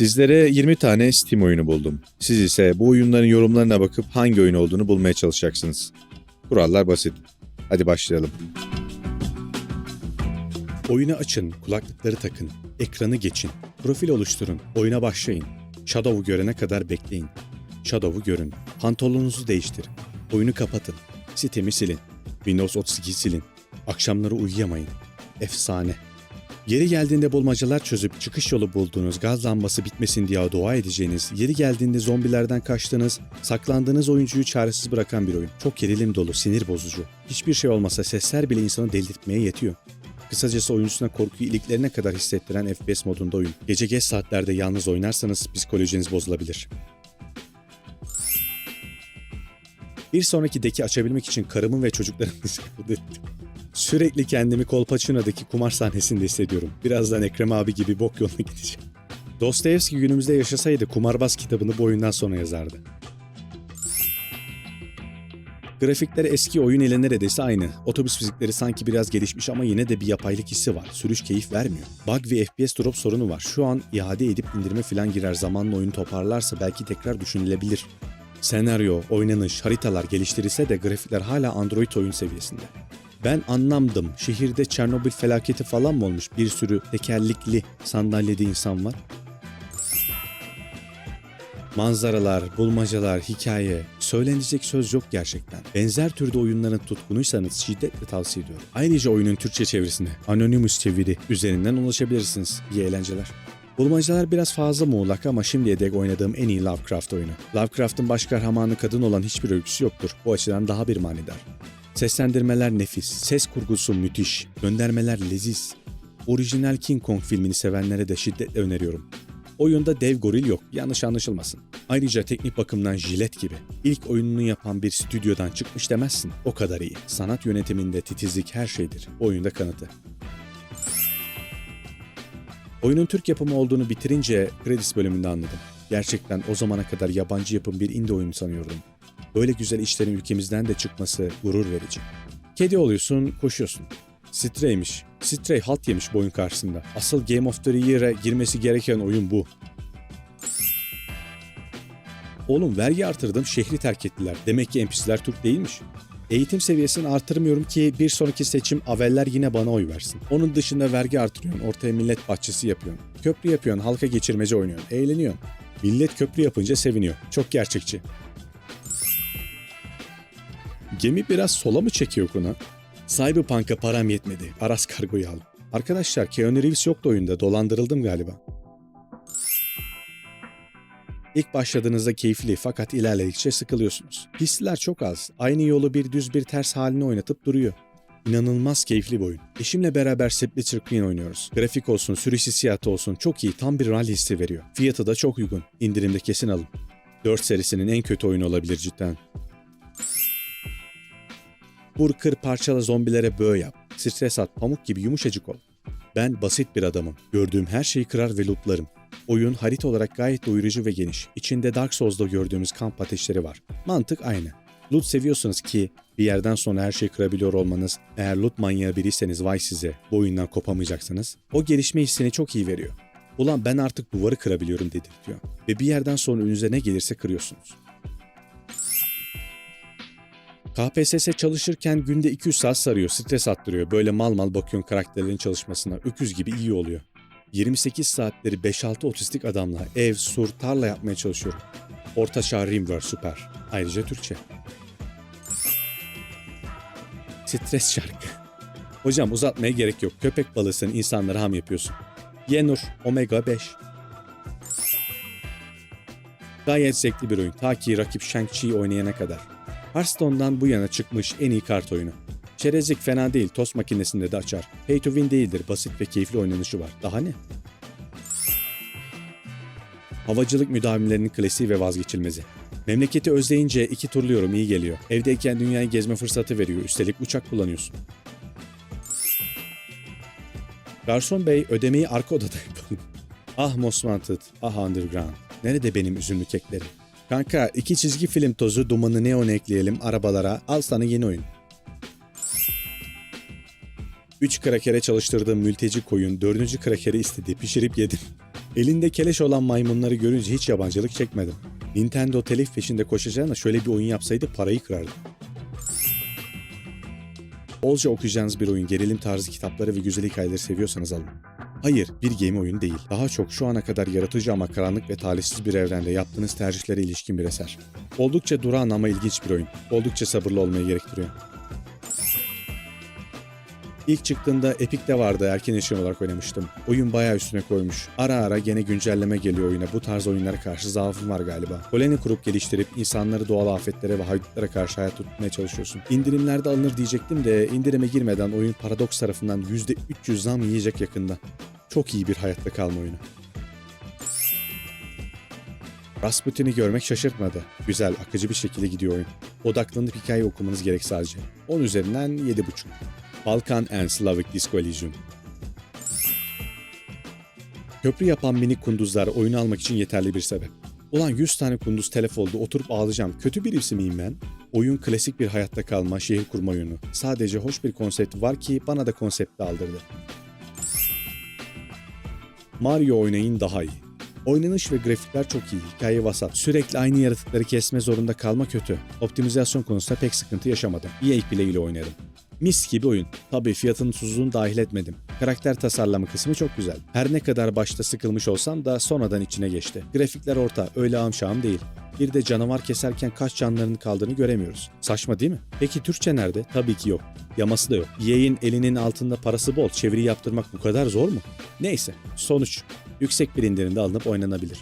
Sizlere 20 tane Steam oyunu buldum. Siz ise bu oyunların yorumlarına bakıp hangi oyun olduğunu bulmaya çalışacaksınız. Kurallar basit. Hadi başlayalım. Oyunu açın, kulaklıkları takın, ekranı geçin, profil oluşturun, oyuna başlayın. Shadow'u görene kadar bekleyin. Shadow'u görün. Pantolonunuzu değiştirin. Oyunu kapatın. Sitemi silin. Windows 32 silin. Akşamları uyuyamayın. Efsane. Yeri geldiğinde bulmacalar çözüp çıkış yolu bulduğunuz, gaz lambası bitmesin diye dua edeceğiniz, yeri geldiğinde zombilerden kaçtığınız, saklandığınız oyuncuyu çaresiz bırakan bir oyun. Çok gerilim dolu, sinir bozucu. Hiçbir şey olmasa sesler bile insanı delirtmeye yetiyor. Kısacası oyuncusuna korkuyu iliklerine kadar hissettiren FPS modunda oyun. Gece geç saatlerde yalnız oynarsanız psikolojiniz bozulabilir. Bir sonraki deki açabilmek için karımın ve çocuklarımın Sürekli kendimi Kolpaçino'daki kumar sahnesinde hissediyorum. Birazdan Ekrem abi gibi bok yoluna gideceğim. Dostoyevski günümüzde yaşasaydı kumarbaz kitabını bu oyundan sonra yazardı. Grafikleri eski oyun ile neredeyse aynı. Otobüs fizikleri sanki biraz gelişmiş ama yine de bir yapaylık hissi var. Sürüş keyif vermiyor. Bug ve FPS drop sorunu var. Şu an iade edip indirime falan girer zamanla oyunu toparlarsa belki tekrar düşünülebilir. Senaryo, oynanış, haritalar geliştirilse de grafikler hala Android oyun seviyesinde. Ben anlamdım. Şehirde Çernobil felaketi falan mı olmuş? Bir sürü tekerlikli sandalyede insan var. Manzaralar, bulmacalar, hikaye, söylenecek söz yok gerçekten. Benzer türde oyunların tutkunuysanız şiddetle tavsiye ediyorum. Ayrıca oyunun Türkçe çevirisine Anonymous çeviri üzerinden ulaşabilirsiniz. İyi eğlenceler. Bulmacalar biraz fazla muğlak ama şimdiye dek oynadığım en iyi Lovecraft oyunu. Lovecraft'ın baş kahramanı kadın olan hiçbir öyküsü yoktur. Bu açıdan daha bir manidar. Seslendirmeler nefis, ses kurgusu müthiş, göndermeler leziz. Orijinal King Kong filmini sevenlere de şiddetle öneriyorum. Oyunda dev goril yok, yanlış anlaşılmasın. Ayrıca teknik bakımdan jilet gibi. İlk oyununu yapan bir stüdyodan çıkmış demezsin. O kadar iyi. Sanat yönetiminde titizlik her şeydir. Oyunda kanıtı. Oyunun Türk yapımı olduğunu bitirince kredis bölümünde anladım. Gerçekten o zamana kadar yabancı yapım bir indie oyunu sanıyordum. Böyle güzel işlerin ülkemizden de çıkması gurur verici. Kedi oluyorsun, koşuyorsun. Stray'miş. Stray halt yemiş bu oyun karşısında. Asıl Game of the Year'e girmesi gereken oyun bu. Oğlum vergi artırdım, şehri terk ettiler. Demek ki NPC'ler Türk değilmiş. Eğitim seviyesini artırmıyorum ki bir sonraki seçim aveller yine bana oy versin. Onun dışında vergi artırıyorsun, ortaya millet bahçesi yapıyorsun. Köprü yapıyorsun, halka geçirmece oynuyorsun, eğleniyorsun. Millet köprü yapınca seviniyor. Çok gerçekçi. Gemi biraz sola mı çekiyor kuna? Cyberpunk'a param yetmedi. Aras kargoyu aldım. Arkadaşlar Keanu Reeves yoktu oyunda. Dolandırıldım galiba. İlk başladığınızda keyifli fakat ilerledikçe sıkılıyorsunuz. Hisler çok az. Aynı yolu bir düz bir ters haline oynatıp duruyor. İnanılmaz keyifli bir oyun. Eşimle beraber Splitter Queen oynuyoruz. Grafik olsun, sürüş hissiyatı olsun çok iyi, tam bir rally hissi veriyor. Fiyatı da çok uygun. İndirimde kesin alın. 4 serisinin en kötü oyunu olabilir cidden. Vur kır parçala zombilere böğ yap. Stres at pamuk gibi yumuşacık ol. Ben basit bir adamım. Gördüğüm her şeyi kırar ve lootlarım. Oyun harita olarak gayet doyurucu ve geniş. İçinde Dark Souls'da gördüğümüz kamp ateşleri var. Mantık aynı. Loot seviyorsunuz ki bir yerden sonra her şeyi kırabiliyor olmanız, eğer loot manyağı biriyseniz vay size bu oyundan kopamayacaksınız. O gelişme hissini çok iyi veriyor. Ulan ben artık duvarı kırabiliyorum dedirtiyor. Ve bir yerden sonra önünüze ne gelirse kırıyorsunuz. KPSS çalışırken günde 200 saat sarıyor, stres attırıyor. Böyle mal mal bakıyorsun karakterlerin çalışmasına. Öküz gibi iyi oluyor. 28 saatleri 5-6 otistik adamla ev, sur, tarla yapmaya çalışıyorum. Orta çağ Rimworld süper. Ayrıca Türkçe. Stres şarkı. Hocam uzatmaya gerek yok. Köpek balığısın insanlara ham yapıyorsun. Yenur, Omega 5. Gayet zevkli bir oyun. Ta ki rakip Shang-Chi'yi oynayana kadar. Hearthstone'dan bu yana çıkmış en iyi kart oyunu. Çerezlik fena değil, tost makinesinde de açar. Pay to win değildir, basit ve keyifli oynanışı var. Daha ne? Havacılık müdavimlerinin klasiği ve vazgeçilmezi. Memleketi özleyince iki turluyorum iyi geliyor. Evdeyken dünyayı gezme fırsatı veriyor. Üstelik uçak kullanıyorsun. Garson bey ödemeyi arka odada yapalım. Ah Most Wanted, ah Underground. Nerede benim üzümlü keklerim? Kanka iki çizgi film tozu dumanı neon ekleyelim arabalara. Al sana yeni oyun. 3 krakere çalıştırdığım mülteci koyun dördüncü krakeri istedi pişirip yedim. Elinde keleş olan maymunları görünce hiç yabancılık çekmedim. Nintendo telif peşinde koşacağına şöyle bir oyun yapsaydı parayı kırardı. Bolca okuyacağınız bir oyun, gerilim tarzı kitapları ve güzel hikayeleri seviyorsanız alın. Hayır, bir game oyun değil. Daha çok şu ana kadar yaratıcı ama karanlık ve talihsiz bir evrende yaptığınız tercihlere ilişkin bir eser. Oldukça durağan ama ilginç bir oyun. Oldukça sabırlı olmayı gerektiriyor. İlk çıktığında Epic'te vardı erken erişim olarak oynamıştım. Oyun bayağı üstüne koymuş. Ara ara gene güncelleme geliyor oyuna. Bu tarz oyunlara karşı zaafım var galiba. Koloni kurup geliştirip insanları doğal afetlere ve haydutlara karşı hayatta tutmaya çalışıyorsun. İndirimlerde alınır diyecektim de indirime girmeden oyun Paradox tarafından %300 zam yiyecek yakında. Çok iyi bir hayatta kalma oyunu. Rasputin'i görmek şaşırtmadı. Güzel, akıcı bir şekilde gidiyor oyun. Odaklanıp hikaye okumanız gerek sadece. 10 üzerinden 7.5. Balkan and Slavic Disco Elysium. Köprü yapan minik kunduzlar oyunu almak için yeterli bir sebep. Ulan 100 tane kunduz telef oldu oturup ağlayacağım. Kötü birisi miyim ben? Oyun klasik bir hayatta kalma, şehir kurma oyunu. Sadece hoş bir konsept var ki bana da konsepti aldırdı. Mario oynayın daha iyi. Oynanış ve grafikler çok iyi, hikaye vasat. Sürekli aynı yaratıkları kesme zorunda kalma kötü. Optimizasyon konusunda pek sıkıntı yaşamadım. EA Play ile oynadım. Mis gibi oyun. Tabii fiyatının tuzluğunu dahil etmedim. Karakter tasarlama kısmı çok güzel. Her ne kadar başta sıkılmış olsam da sonradan içine geçti. Grafikler orta, öyle amşağım değil. Bir de canavar keserken kaç canlarının kaldığını göremiyoruz. Saçma değil mi? Peki Türkçe nerede? Tabii ki yok. Yaması da yok. EA'in elinin altında parası bol. Çeviri yaptırmak bu kadar zor mu? Neyse. Sonuç. Yüksek bir indirimde alınıp oynanabilir.